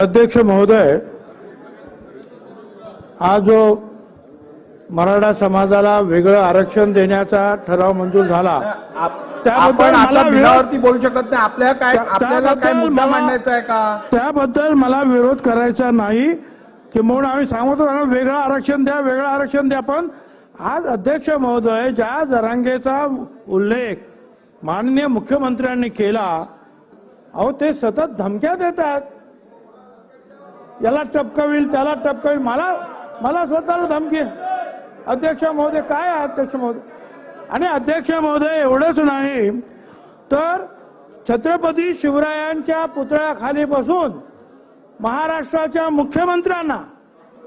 अध्यक्ष महोदय आज जो मराठा समाजाला वेगळं आरक्षण देण्याचा ठराव मंजूर झाला त्याबद्दल मला विरोध- बिलावरती बोलू शकत नाही. आपल्या काय त्या- आपल्याला काय त्याबद्दल मुद्दा मला- मांडायचा आहे का? त्याबद्दल मला विरोध करायचा नाही. की म्हणून आम्ही सांगतो वेगळं आरक्षण द्या वेगळं आरक्षण द्या. पण आज अध्यक्ष महोदय ज्या जरांगेचा उल्लेख माननीय मुख्यमंत्र्यांनी केला अहो ते सतत धमक्या देतात. याला टपकावील त्याला टपकावील मला मला स्वतःला धमकी. अध्यक्ष महोदय काय आहे अध्यक्ष महोदय? आणि अध्यक्ष महोदय एवढंच नाही तर छत्रपती शिवरायांच्या पुतळ्याखाली बसून महाराष्ट्राच्या मुख्यमंत्र्यांना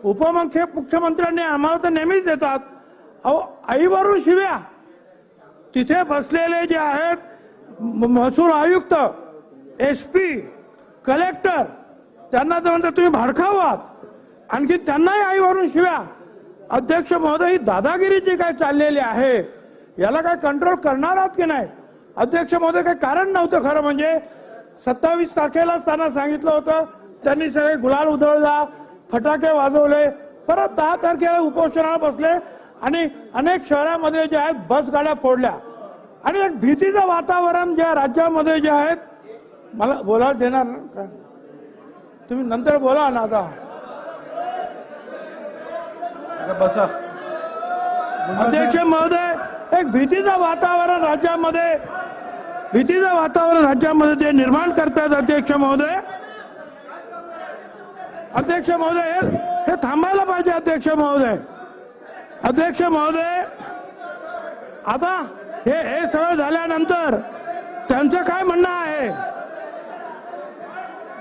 उपमुख्य मुख्यमंत्र्यांनी आम्हाला तर नेहमीच देतात अहो आईवरून शिव्या. तिथे बसलेले जे आहेत म- महसूल आयुक्त एस पी कलेक्टर त्यांना तर म्हणतात तुम्ही भाडखाऊ आहात. आणखी त्यांनाही आईवरून शिव्या. अध्यक्ष महोदय ही दादागिरी जी काय चाललेली आहे याला काय कंट्रोल करणार आहात की नाही? अध्यक्ष महोदय काही कारण नव्हतं खरं म्हणजे सत्तावीस तारखेलाच त्यांना सांगितलं होतं त्यांनी सगळे गुलाल उधळला फटाके वाजवले परत दहा तारखेला उपोषणाला बसले आणि अनेक शहरामध्ये जे आहेत बस गाड्या फोडल्या. आणि एक भीतीचं वातावरण ज्या राज्यामध्ये जे आहेत मला बोलायला देणार ना तुम्ही नंतर बोला ना आता. बसा. अध्यक्ष महोदय एक भीतीचं वातावरण राज्यामध्ये भीतीचं वातावरण राज्यामध्ये ते निर्माण करतात अध्यक्ष महोदय अध्यक्ष महोदय हे- हे थांबायला पाहिजे अध्यक्ष महोदय. अध्यक्ष महोदय आता हे हे सगळं झाल्यानंतर त्यांचं काय म्हणणं आहे?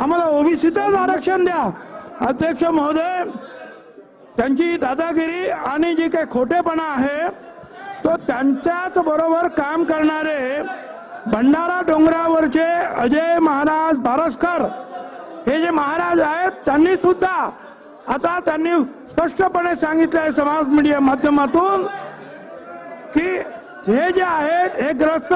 आम्हाला ओबीसीतच आरक्षण द्या. अध्यक्ष महोदय त्यांची दादागिरी आणि जी काही खोटेपणा आहे तो त्यांच्याच बरोबर काम करणारे भंडारा डोंगरावरचे अजय महाराज बारसकर हे जे महाराज आहेत त्यांनी सुद्धा आता त्यांनी स्पष्टपणे सांगितलं आहे समाज मीडिया माध्यमातून की हे जे आहेत हे ग्रस्त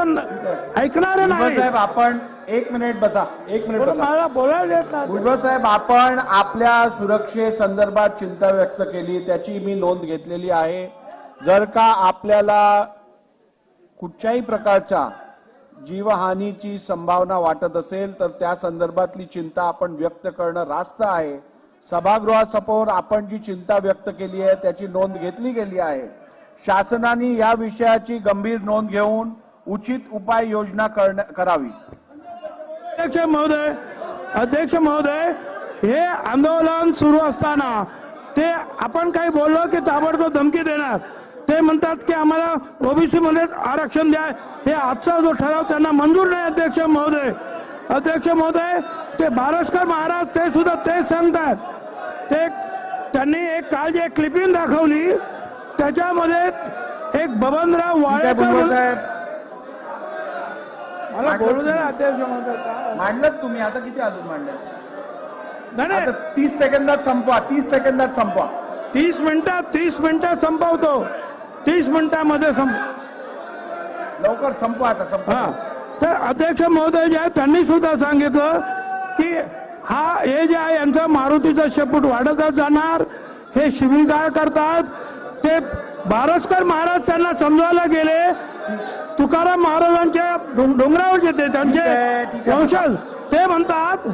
ऐकणारे नाही साहेब आपण एक मिनिट बसा एक मिनिट बसा. मला बोलायला देत नाही. भुजबळ साहेब आपण आपल्या सुरक्षे संदर्भात चिंता व्यक्त केली त्याची मी नोंद घेतलेली आहे. जर का आपल्याला कुठच्याही प्रकारच्या जीवहानीची संभावना वाटत असेल तर त्या संदर्भातली चिंता आपण व्यक्त करणं रास्त आहे. सभागृहासमोर आपण जी चिंता व्यक्त केली आहे त्याची नोंद घेतली गेली आहे. शासनाने या विषयाची गंभीर नोंद घेऊन उचित उपाययोजना करण्या- करावी. अध्यक्ष महोदय अध्यक्ष महोदय हे आंदोलन सुरू असताना ते आपण काही बोललो की ताबडतोब धमकी देणार. ते म्हणतात की आम्हाला ओबीसी मध्ये आरक्षण द्या. हे आजचा जो ठराव त्यांना मंजूर नाही अध्यक्ष महोदय. अध्यक्ष महोदय ते बारसकर महाराज ते सुद्धा तेच सांगतात. ते त्यांनी एक काल जे क्लिपिंग दाखवली. त्याच्यामध्ये एक बबनराव वाळेकर मला बोलू दे ना अध्यक्ष? मांडलं तुम्ही. आता किती अजून मांडलं? नाही, आता तीस सेकंदात संपवा तीस सेकंदात संपवा. तीस मिनिटात तीस मिनिटात संपवतो. तीस मिनिटामध्ये संप लवकर संपवा आता हा. संपवा तर अध्यक्ष महोदय जे आहेत त्यांनी सुद्धा सांगितलं की हा हे जे आहे यांचं मारुतीचं शेपूट वाढतच जाणार. हे शिवीगाळ करतात. ते बारसकर महाराज त्यांना समजायला गेले. तुकाराम महाराजांच्या डोंगरावर जे त्यांचे. वंशज ते म्हणतात